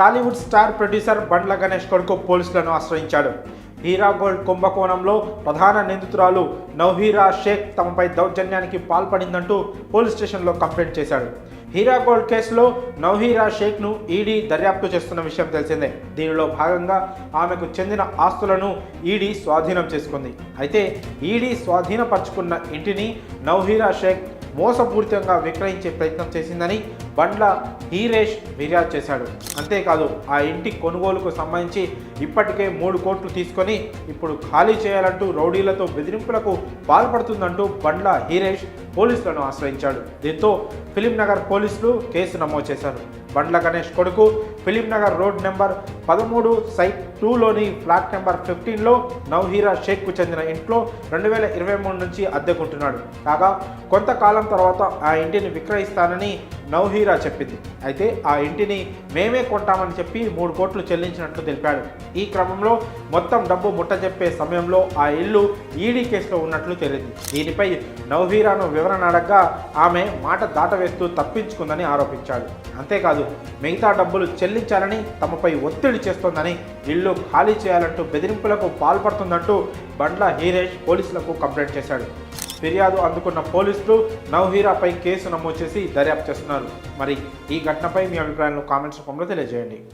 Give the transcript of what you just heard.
Tollywood star producer Bandla Ganesh కొడుకు పోలీసులను ఆశ్రయించాడు. Heera gold కుంభకోణంలో ప్రధాన నిందితురాలు నౌహీరా షేక్ తమపై దౌర్జన్యానికి పాల్పడిందంటూ పోలీస్ స్టేషన్లో కంప్లైంట్ చేశాడు. హీరా గోల్డ్ కేసులో నౌహీరా షేక్ను ఈడీ దర్యాప్తు చేస్తున్న విషయం తెలిసిందే. దీనిలో భాగంగా ఆమెకు చెందిన ఆస్తులను ఈడీ స్వాధీనం చేసుకుంది. అయితే ఈడీ స్వాధీనపరుచుకున్న ఇంటిని నౌహీరా షేక్ మోసపూరితంగా విక్రయించే ప్రయత్నం చేసిందని బండ్ల హీరేష్ ఫిర్యాదు చేశాడు. అంతేకాదు ఆ ఇంటి కొనుగోలుకు సంబంధించి ఇప్పటికే మూడు కోట్లు తీసుకొని ఇప్పుడు ఖాళీ చేయాలంటూ రౌడీలతో బెదిరింపులకు పాల్పడుతుందంటూ బండ్ల హీరేష్ పోలీసులను ఆశ్రయించాడు. దీంతో ఫిలిం నగర్ పోలీసులు కేసు నమోదు చేశారు. బండ్ల గణేష్ కొడుకు ఫిలిం నగర్ రోడ్ నెంబర్ పదమూడు సైట్ టూలోని ఫ్లాట్ నెంబర్ ఫిఫ్టీన్లో నవహీరా షేక్కు చెందిన ఇంట్లో రెండు వేల ఇరవై మూడు నుంచి అద్దెకుంటున్నాడు. కాగా కొంతకాలం తర్వాత ఆ ఇంటిని విక్రయిస్తానని నౌహీరా చెప్పింది. అయితే ఆ ఇంటిని మేమే కొంటామని చెప్పి మూడు కోట్లు చెల్లించినట్లు తెలిపాడు. ఈ క్రమంలో మొత్తం డబ్బు ముట్టజెప్పే సమయంలో ఆ ఇల్లు ఈడీ కేసులో ఉన్నట్లు తేలింది. దీనిపై నౌహీరాను వివరణ అడగ్గా ఆమె మాట దాటవేస్తూ తప్పించుకుందని ఆరోపించాడు. అంతేకాదు మిగతా డబ్బులు చెల్లించాలని తమపై ఒత్తిడి చేస్తోందని ఇల్లు ఖాళీ చేయాలంటూ బెదిరింపులకు పాల్పడుతుందంటూ బండ్ల హీరేష్ పోలీసులకు కంప్లైంట్ చేశాడు. ఫిర్యాదు అందుకున్న పోలీసులు నవహీరాపై కేసు నమోదు చేసి దర్యాప్తు చేస్తున్నారు. మరి ఈ ఘటనపై మీ అభిప్రాయాలను కామెంట్స్ రూపంలో తెలియజేయండి.